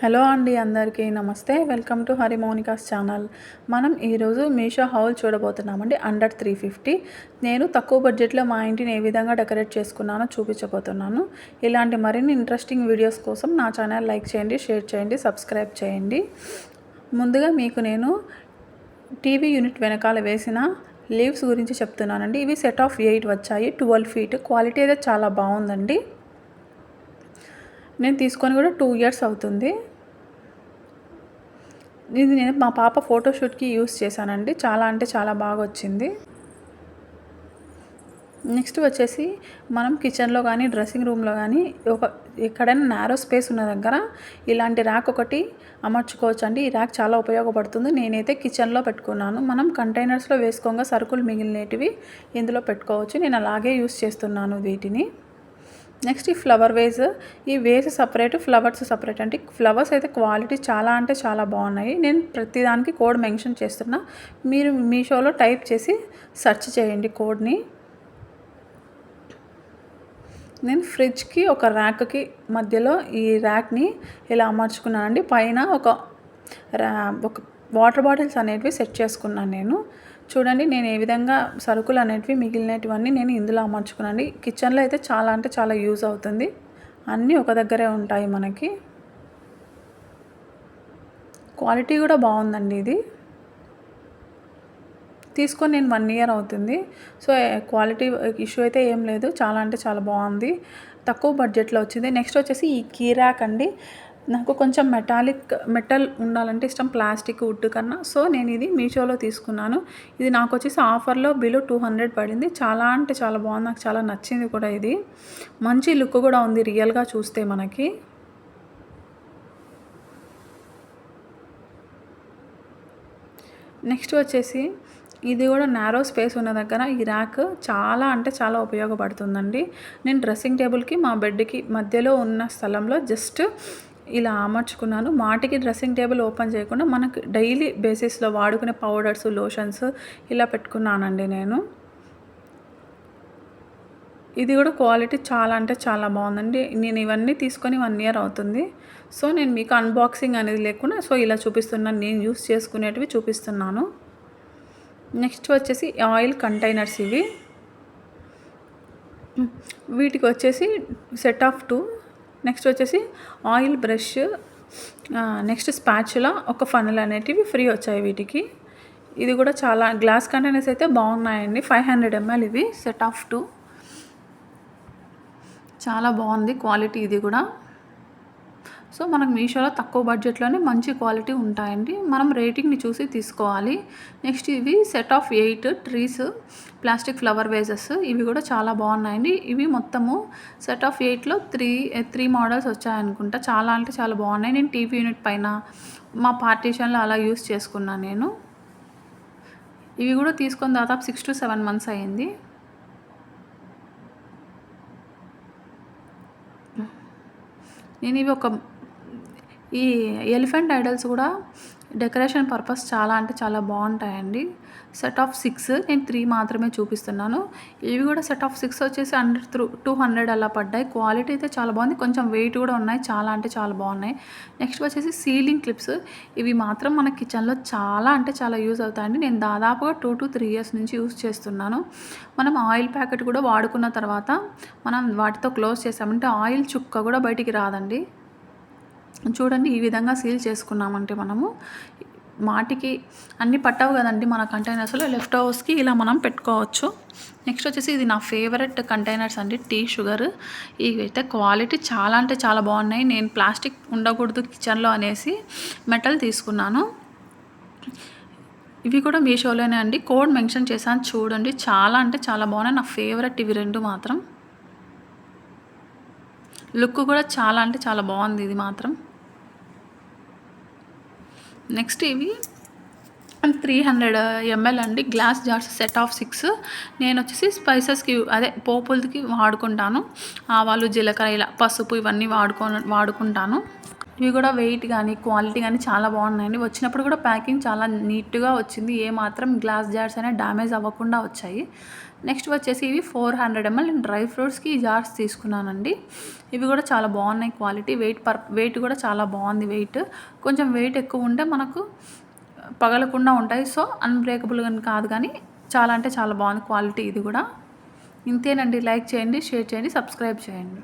Hello అండి అందరికీ నమస్తే. Welcome to Hari Mounika's channel. మనం ఈరోజు మీషో హౌల్ చూడబోతున్నామండి అండర్ త్రీ ఫిఫ్టీ. నేను తక్కువ బడ్జెట్లో మా ఇంటిని ఏ విధంగా డెకరేట్ చేసుకున్నానో చూపించబోతున్నాను. ఇలాంటి మరిన్ని ఇంట్రెస్టింగ్ వీడియోస్ కోసం నా ఛానల్ లైక్ చేయండి షేర్ చేయండి సబ్స్క్రైబ్ చేయండి. ముందుగా మీకు నేను టీవీ యూనిట్ వెనకాల వేసిన లీవ్స్ గురించి చెప్తున్నానండి. ఇవి సెట్ ఆఫ్ ఎయిట్ వచ్చాయి ట్వెల్వ్ ఫీట్. క్వాలిటీ అయితే చాలా బాగుందండి. నేను తీసుకొని కూడా టూ ఇయర్స్ అవుతుంది. ఇది నేను మా పాప ఫోటోషూట్కి యూస్ చేశానండి. చాలా అంటే చాలా బాగా వచ్చింది. నెక్స్ట్ వచ్చేసి మనం కిచెన్లో కానీ డ్రెస్సింగ్ రూమ్లో కానీ ఒక ఎక్కడైనా నేరో స్పేస్ ఉన్న దగ్గర ఇలాంటి ర్యాక్ ఒకటి అమర్చుకోవచ్చు అండి ఈ ర్యాక్ చాలా ఉపయోగపడుతుంది. నేనైతే కిచెన్లో పెట్టుకున్నాను. మనం కంటైనర్స్లో వేసుకోగా సరుకులు మిగిలినటివి ఇందులో పెట్టుకోవచ్చు. నేను అలాగే యూస్ చేస్తున్నాను వీటిని. నెక్స్ట్ ఈ ఫ్లవర్ వేజ్ ఈ వేజ్ సపరేట్ ఫ్లవర్స్ సపరేట్. అంటే ఫ్లవర్స్ అయితే క్వాలిటీ చాలా అంటే చాలా బాగున్నాయి. నేను ప్రతిదానికి కోడ్ మెన్షన్ చేస్తున్నా. మీరు మీషోలో టైప్ చేసి సెర్చ్ చేయండి కోడ్ని. నేను ఫ్రిడ్జ్కి ఒక ర్యాక్కి మధ్యలో ఈ ర్యాక్ని ఇలా అమర్చుకున్నానండి పైన ఒక ర్యా ఒక వాటర్ బాటిల్స్ అనేటివి సెట్ చేసుకున్నాను నేను. చూడండి నేను ఏ విధంగా సరుకులు అనేటివి మిగిలినటివన్నీ నేను ఇందులో అమర్చుకున్నాను. కిచెన్లో అయితే చాలా అంటే చాలా యూజ్ అవుతుంది. అన్నీ ఒక దగ్గరే ఉంటాయి మనకి. క్వాలిటీ కూడా బాగుందండి ఇది. తీసుకొని నేను వన్ ఇయర్ అవుతుంది. సో క్వాలిటీ ఇష్యూ అయితే ఏం లేదు. చాలా అంటే చాలా బాగుంది. తక్కువ బడ్జెట్లో వచ్చింది. నెక్స్ట్ వచ్చేసి ఈ కీరాక్ అండి. నాకు కొంచెం మెటాలిక్ మెటల్ ఉండాలంటే ఇష్టం ప్లాస్టిక్ వుడ్ కన్నా. సో నేను ఇది మీషోలో తీసుకున్నాను. ఇది నాకు వచ్చేసి ఆఫర్లో బిలో టూ హండ్రెడ్ పడింది. చాలా అంటే చాలా బాగుంది. నాకు చాలా నచ్చింది కూడా ఇది. మంచి లుక్ కూడా ఉంది రియల్గా చూస్తే మనకి. నెక్స్ట్ వచ్చేసి ఇది కూడా నారో స్పేస్ ఉన్న దగ్గర ఈ ర్యాక్ చాలా అంటే చాలా ఉపయోగపడుతుందండి. నేను డ్రెస్సింగ్ టేబుల్కి మా బెడ్కి మధ్యలో ఉన్న స్థలంలో జస్ట్ ఇలా అమర్చుకున్నాను. మాటికి డ్రెస్సింగ్ టేబుల్ ఓపెన్ చేయకుండా మనకు డైలీ బేసిస్లో వాడుకునే పౌడర్స్ లోషన్స్ ఇలా పెట్టుకున్నానండి నేను. ఇది కూడా క్వాలిటీ చాలా అంటే చాలా బాగుందండి. నేను ఇవన్నీ తీసుకొని వన్ ఇయర్ అవుతుంది. సో నేను మీకు అన్బాక్సింగ్ అనేది లేకుండా సో ఇలా చూపిస్తున్నాను నేను యూస్ చేసుకునేటివి చూపిస్తున్నాను. నెక్స్ట్ వచ్చేసి ఆయిల్ కంటైనర్స్ ఇవి. వీటికి వచ్చేసి సెట్ ఆఫ్ టూ. నెక్స్ట్ వచ్చేసి ఆయిల్ బ్రష్ నెక్స్ట్ స్పాచులా ఒక ఫనల్ అనేటివి ఫ్రీ వచ్చాయి వీటికి. ఇది కూడా చాలా గ్లాస్ కంటైనర్స్ అయితే బాగున్నాయండి. ఫైవ్ హండ్రెడ్ ఎంఎల్ ఇవి సెట్ ఆఫ్ టూ చాలా బాగుంది క్వాలిటీ ఇది కూడా. సో మనకు మీషోలో తక్కువ బడ్జెట్లోనే మంచి క్వాలిటీ ఉంటాయండి. మనం రేటింగ్ని చూసి తీసుకోవాలి. నెక్స్ట్ ఇవి set of eight trees plastic flower vases. ఇవి కూడా చాలా బాగున్నాయండి. ఇవి మొత్తము సెట్ ఆఫ్ ఎయిట్లో త్రీ త్రీ మోడల్స్ వచ్చాయనుకుంటా. చాలా అంటే చాలా బాగున్నాయి. నేను టీవీ యూనిట్ పైన మా పార్టీషన్లో అలా యూస్ చేసుకున్నాను నేను. ఇవి కూడా తీసుకొని దాదాపు సిక్స్ టు సెవెన్ మంత్స్ అయ్యింది. నేను ఇవి ఒక ఈ ఎలిఫెంట్ ఐడల్స్ కూడా డెకరేషన్ పర్పస్ చాలా అంటే చాలా బాగుంటాయండి. సెట్ ఆఫ్ సిక్స్ నేను త్రీ మాత్రమే చూపిస్తున్నాను. ఇవి కూడా సెట్ ఆఫ్ సిక్స్ వచ్చేసి హండ్రెడ్ త్రూ టూ హండ్రెడ్ అలా పడ్డాయి. క్వాలిటీ అయితే చాలా బాగుంది. కొంచెం వెయిట్ కూడా ఉన్నాయి. చాలా అంటే చాలా బాగున్నాయి. నెక్స్ట్ వచ్చేసి సీలింగ్ క్లిప్స్ ఇవి మాత్రం మన కిచెన్లో చాలా అంటే చాలా యూజ్ అవుతాయండి. నేను దాదాపుగా టూ టు త్రీ ఇయర్స్ నుంచి యూజ్ చేస్తున్నాను. మనం ఆయిల్ ప్యాకెట్ కూడా వాడుకున్న తర్వాత మనం వాటితో క్లోజ్ చేసామంటే ఆయిల్ చుక్క కూడా బయటికి రాదండి. చూడండి ఈ విధంగా సీల్ చేసుకున్నామంటే మనము మాటికి అన్నీ పట్టవు కదండి మన కంటైనర్స్లో లెఫ్ట్ హౌస్కి ఇలా మనం పెట్టుకోవచ్చు. నెక్స్ట్ వచ్చేసి ఇది నా ఫేవరెట్ కంటైనర్స్ అండి టీ షుగర్ ఇవి అయితే క్వాలిటీ చాలా అంటే చాలా బాగున్నాయి. నేను ప్లాస్టిక్ ఉండకూడదు కిచెన్లో అనేసి మెటల్ తీసుకున్నాను. ఇవి కూడా మీషోలోనే అండి. కోడ్ మెన్షన్ చేశాను చూడండి. చాలా అంటే చాలా బాగున్నాయి. నా ఫేవరెట్ ఇవి రెండు మాత్రం. లుక్ కూడా చాలా అంటే చాలా బాగుంది ఇది మాత్రం. నెక్స్ట్ ఇవి. త్రీ హండ్రెడ్ ఎంఎల్ అండి. Glass jars set of six నేను వచ్చేసి స్పైసెస్కి అదే పోపులకి వాడుకుంటాను. ఆవాలు జీలకర్ర ఇలా పసుపు ఇవన్నీ వాడుకో వాడుకుంటాను. ఇవి కూడా వెయిట్ కానీ క్వాలిటీ కానీ చాలా బాగున్నాయండి. వచ్చినప్పుడు కూడా ప్యాకింగ్ చాలా నీట్గా వచ్చింది. ఏ మాత్రం గ్లాస్ జార్స్ అయినా డ్యామేజ్ అవ్వకుండా వచ్చాయి. నెక్స్ట్ వచ్చేసి ఇవి ఫోర్ హండ్రెడ్ ఎంఎల్. నేను డ్రై ఫ్రూట్స్కి ఈ జార్స్ తీసుకున్నానండి. ఇవి కూడా చాలా బాగున్నాయి క్వాలిటీ. వెయిట్ పర్ వెయిట్ కూడా చాలా బాగుంది వెయిట్. కొంచెం వెయిట్ ఎక్కువ ఉంటే మనకు పగలకుండా ఉంటాయి. సో అన్బ్రేకబుల్ అని కాదు కానీ చాలా అంటే చాలా బాగుంది క్వాలిటీ ఇది కూడా. ఇంతేనండి. లైక్ చేయండి షేర్ చేయండి సబ్స్క్రైబ్ చేయండి.